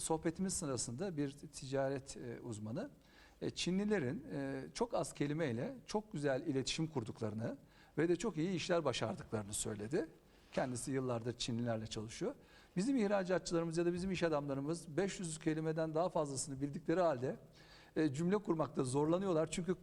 sohbetimiz sırasında bir ticaret e, uzmanı e, Çinlilerin e, çok az kelimeyle çok güzel iletişim kurduklarını ve de çok iyi işler başardıklarını söyledi. Kendisi yıllardır Çinlilerle çalışıyor. Bizim ihracatçılarımız ya da bizim iş adamlarımız 500 kelimeden daha fazlasını bildikleri halde cümle kurmakta zorlanıyorlar. Çünkü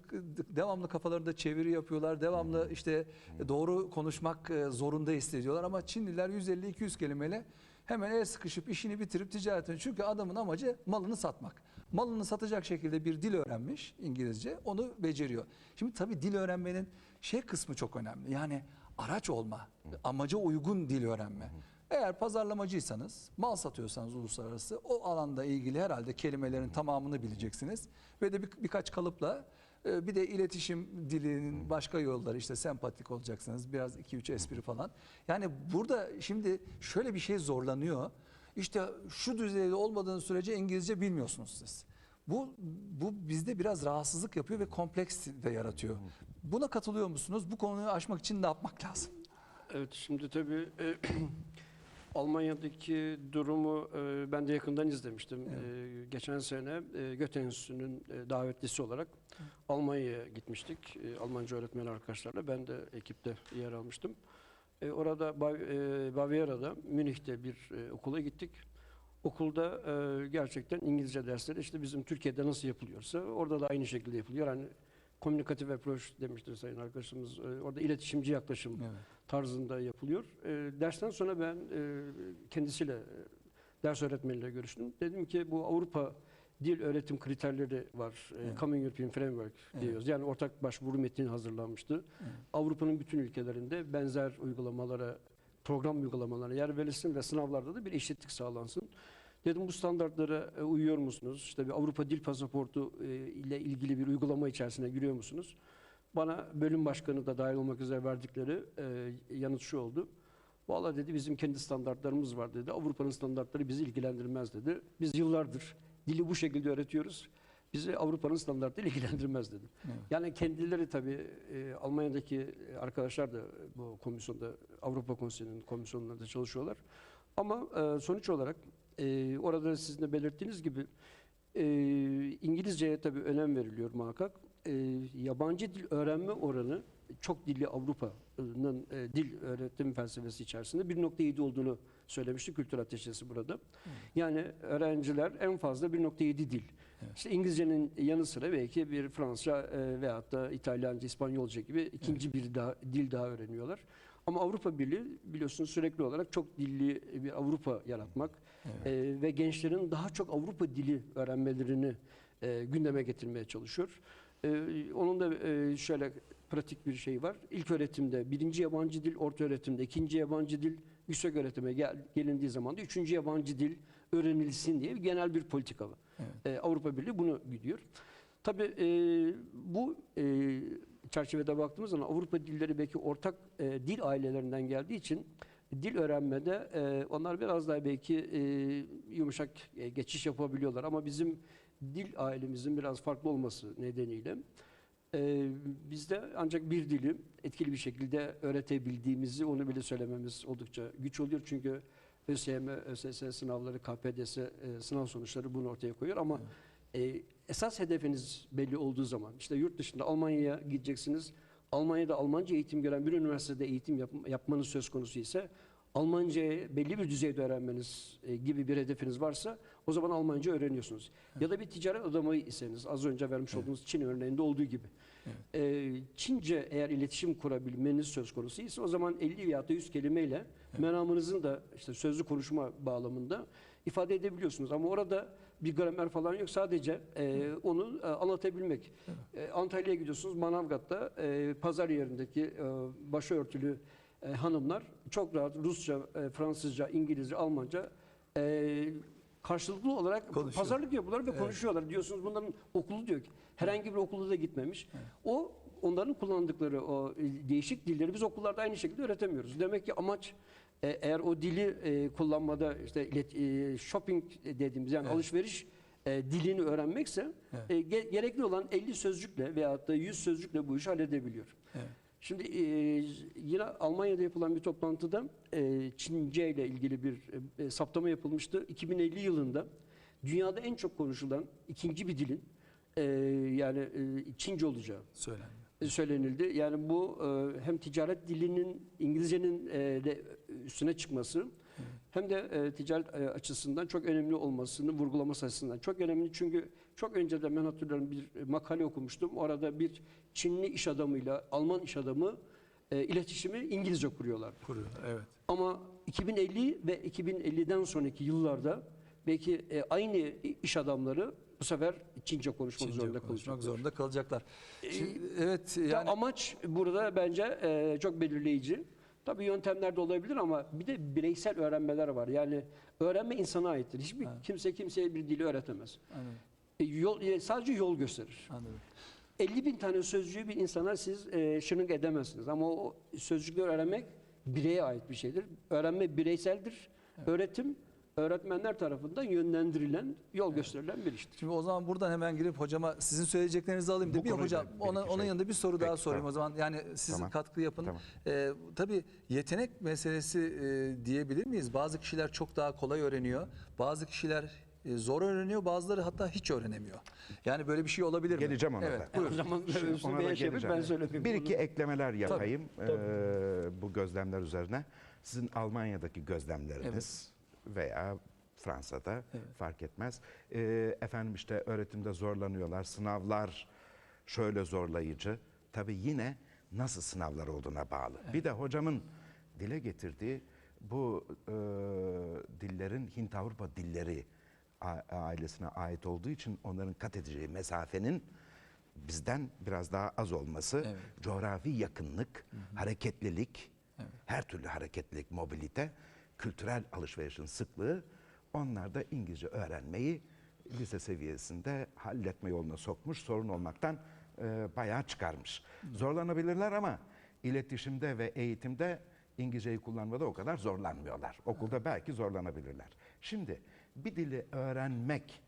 devamlı kafalarında çeviri yapıyorlar. Devamlı işte doğru konuşmak zorunda hissediyorlar. Ama Çinliler 150-200 kelimeyle hemen el sıkışıp işini bitirip ticaretini. Çünkü adamın amacı malını satmak. Malını satacak şekilde bir dil öğrenmiş İngilizce. Onu beceriyor. Şimdi tabii dil öğrenmenin şey kısmı çok önemli. Yani araç olma, amaca uygun dil öğrenme. Eğer pazarlamacıysanız, mal satıyorsanız uluslararası o alanda ilgili herhalde kelimelerin tamamını bileceksiniz. Ve de bir, birkaç kalıpla bir de iletişim dilinin başka yolları işte sempatik olacaksınız. Biraz 2-3 espri falan. Yani burada şimdi şöyle bir şey zorlanıyor. İşte şu düzeyde olmadığın sürece İngilizce bilmiyorsunuz siz. Bu, bu bizde biraz rahatsızlık yapıyor ve kompleks de yaratıyor. Buna katılıyor musunuz? Bu konuyu aşmak için ne yapmak lazım? Evet şimdi tabii e, Almanya'daki durumu e, ben de yakından izlemiştim. E, geçen sene e, Göte Enstitüsü'nün e, davetlisi olarak Almanya'ya gitmiştik. E, Almanca öğretmen arkadaşlarla ben de ekipte yer almıştım. E, orada Bav- e, Bavyera'da Münih'te bir e, okula gittik. Okulda e, gerçekten İngilizce dersleri işte bizim Türkiye'de nasıl yapılıyorsa orada da aynı şekilde yapılıyor. Yani komünikatif approach demiştir sayın arkadaşımız. E, orada iletişimci yaklaşım Evet. tarzında yapılıyor. E, dersten sonra ben e, kendisiyle e, ders öğretmeniyle görüştüm. Dedim ki bu Avrupa dil öğretim kriterleri var. E, Evet. Common European Framework Evet. diyoruz. Yani ortak başvuru metni hazırlanmıştı. Avrupa'nın bütün ülkelerinde benzer uygulamalara, program uygulamalarına yer verilsin ve sınavlarda da bir eşitlik sağlansın. Dedim bu standartlara e, uyuyor musunuz? İşte bir Avrupa Dil Pasaportu e, ile ilgili bir uygulama içerisine giriyor musunuz? Bana bölüm başkanı da dahil olmak üzere verdikleri e, yanıt şu oldu. Vallahi dedi bizim kendi standartlarımız var dedi. Avrupa'nın standartları bizi ilgilendirmez dedi. Biz yıllardır dili bu şekilde öğretiyoruz. Bizi Avrupa'nın standartları ilgilendirmez dedi. Evet. Yani kendileri tabii e, Almanya'daki arkadaşlar da bu komisyonda Avrupa Konseyi'nin komisyonlarında çalışıyorlar. Ama e, sonuç olarak e, orada sizin de belirttiğiniz gibi e, İngilizceye tabii önem veriliyor muhakkak. E, yabancı dil öğrenme oranı çok dilli Avrupa'nın e, dil öğretim felsefesi içerisinde 1.7 olduğunu söylemişti Kültür Ateşesi burada. Yani öğrenciler en fazla 1.7 dil. İşte İngilizcenin yanı sıra belki bir Fransızca e, veyahut da İtalyanca, İspanyolca gibi ikinci bir daha, dil daha öğreniyorlar. Ama Avrupa Birliği biliyorsunuz sürekli olarak çok dilli bir Avrupa yaratmak e, ve gençlerin daha çok Avrupa dili öğrenmelerini e, gündeme getirmeye çalışıyor. E, onun da e, şöyle pratik bir şey var. İlk öğretimde birinci yabancı dil, orta öğretimde ikinci yabancı dil, yüksek öğretime gel, gelindiği zaman da üçüncü yabancı dil öğrenilsin diye bir genel bir politika var. E, Avrupa Birliği bunu gidiyor. Tabii e, bu e, çerçevede baktığımız zaman Avrupa dilleri belki ortak e, dil ailelerinden geldiği için dil öğrenmede e, onlar biraz daha belki e, yumuşak e, geçiş yapabiliyorlar. Ama bizim dil ailemizin biraz farklı olması nedeniyle e, bizde ancak bir dili etkili bir şekilde öğretebildiğimizi onu bile söylememiz oldukça güç oluyor. Çünkü ÖSYM, ÖSS sınavları, KPDS e, sınav sonuçları bunu ortaya koyuyor ama e, esas hedefiniz belli olduğu zaman işte yurt dışında Almanya'ya gideceksiniz. Almanya'da Almanca eğitim gören bir üniversitede eğitim yap- yapmanız söz konusu ise Almancayı belli bir düzeyde öğrenmeniz e, gibi bir hedefiniz varsa o zaman Almanca öğreniyorsunuz. Ya da bir ticaret adamı iseniz az önce vermiş olduğunuz Çin örneğinde olduğu gibi. E, Çince eğer iletişim kurabilmeniz söz konusu ise o zaman 50 ya da 100 kelimeyle meramınızın da işte sözlü konuşma bağlamında ifade edebiliyorsunuz. Ama orada bir gramer falan yok. Sadece e, onu e, anlatabilmek. E, Antalya'ya gidiyorsunuz. Manavgat'ta e, pazar yerindeki e, başörtülü e, hanımlar çok rahat Rusça, e, Fransızca, İngilizce, Almanca e, karşılıklı olarak Konuşuyor. pazarlık yapıyorlar ve konuşuyorlar. Diyorsunuz bunların okulu diyor ki. Herhangi bir okula da gitmemiş. O onların kullandıkları o e, değişik dilleri biz okullarda aynı şekilde öğretemiyoruz. Demek ki amaç e, eğer o dili e, kullanmada işte ilet- e, shopping dediğimiz yani alışveriş e, dilini öğrenmekse e, ge- gerekli olan 50 sözcükle veyahut da 100 sözcükle bu işi halledebiliyor. Evet. Şimdi e, yine Almanya'da yapılan bir toplantıda e, Çince ile ilgili bir e, saptama yapılmıştı. 2050 yılında dünyada en çok konuşulan ikinci bir dilin e, yani e, Çince olacağı Söylendi. Söylenildi. Yani bu e, hem ticaret dilinin İngilizcenin e, de üstüne çıkması hem de e, ticaret e, açısından çok önemli olmasını vurgulaması açısından çok önemli. Çünkü çok önceden ben hatırlıyorum bir makale okumuştum. Orada bir Çinli iş adamıyla Alman iş adamı e, iletişimi İngilizce kuruyorlar. Kuruyor. Evet. Ama 2050 ve 2050'den sonraki yıllarda belki e, aynı iş adamları bu sefer Çince konuşmak Çince zorunda konuşmak zorunda kalacaklar. Şimdi, evet Ya yani amaç burada bence e, çok belirleyici. Tabii yöntemler de olabilir ama bir de bireysel öğrenmeler var. Yani öğrenme insana aittir. Hiçbir Evet. kimse kimseye bir dili öğretemez. Anladım, E, yol, e, sadece yol gösterir. anladım. 50 bin tane sözcüğü bir insana siz e, şırınk edemezsiniz. Ama o sözcükleri öğrenmek bireye ait bir şeydir. Öğrenme bireyseldir. Öğretim öğretmenler tarafından yönlendirilen, yol gösterilen bir iştir. Şimdi o zaman buradan hemen girip hocama sizin söyleyeceklerinizi alayım. Bu Bir konuyla hocam ona, iki onun şey. yanında bir soru daha Peki, sorayım tamam. o zaman. Yani siz Tamam. katkı yapın. Tamam. Ee, tabii yetenek meselesi e, diyebilir miyiz? Bazı kişiler çok daha kolay öğreniyor. Bazı kişiler e, zor öğreniyor. Bazıları hatta hiç öğrenemiyor. Yani böyle bir şey olabilir mi? Geleceğim ona evet, da. O zaman Şimdi ona da şey geleceğim. ben söylemeyeyim. Bir Bunu- iki eklemeler yapayım eee, bu gözlemler üzerine. Sizin Almanya'daki gözlemleriniz veya Fransa'da Evet. fark etmez. Eee, efendim işte öğretimde zorlanıyorlar, sınavlar şöyle zorlayıcı. Tabii yine nasıl sınavlar olduğuna bağlı. Bir de hocamın dile getirdiği bu eee, dillerin Hint-Avrupa dilleri ailesine ait olduğu için onların kat edeceği mesafenin bizden biraz daha az olması, Evet. coğrafi yakınlık, hareketlilik, her türlü hareketlilik, mobilite, kültürel alışverişin sıklığı onlar da İngilizce öğrenmeyi lise seviyesinde halletme yoluna sokmuş, sorun olmaktan e, bayağı çıkarmış. Zorlanabilirler ama iletişimde ve eğitimde İngilizceyi kullanmada o kadar zorlanmıyorlar. Okulda belki zorlanabilirler. Şimdi bir dili öğrenmek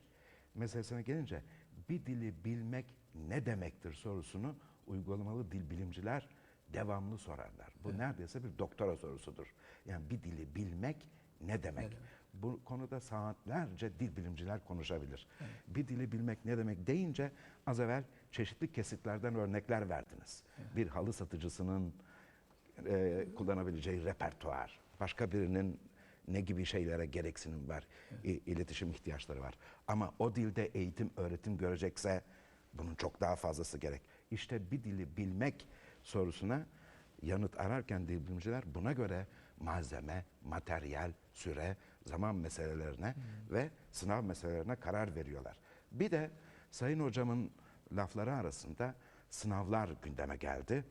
meselesine gelince bir dili bilmek ne demektir sorusunu uygulamalı dil bilimciler devamlı sorarlar. Bu neredeyse bir doktora sorusudur. Yani bir dili bilmek ne demek? Bu konuda saatlerce dil bilimciler konuşabilir. Bir dili bilmek ne demek deyince az evvel çeşitli kesitlerden örnekler verdiniz. Bir halı satıcısının e, kullanabileceği repertuar, başka birinin ne gibi şeylere gereksinim var, i- iletişim ihtiyaçları var. Ama o dilde eğitim, öğretim görecekse bunun çok daha fazlası gerek. İşte bir dili bilmek sorusuna yanıt ararken dil bilimciler buna göre malzeme, materyal, süre, zaman meselelerine ve sınav meselelerine karar veriyorlar. Bir de Sayın Hocamın lafları arasında sınavlar gündeme geldi.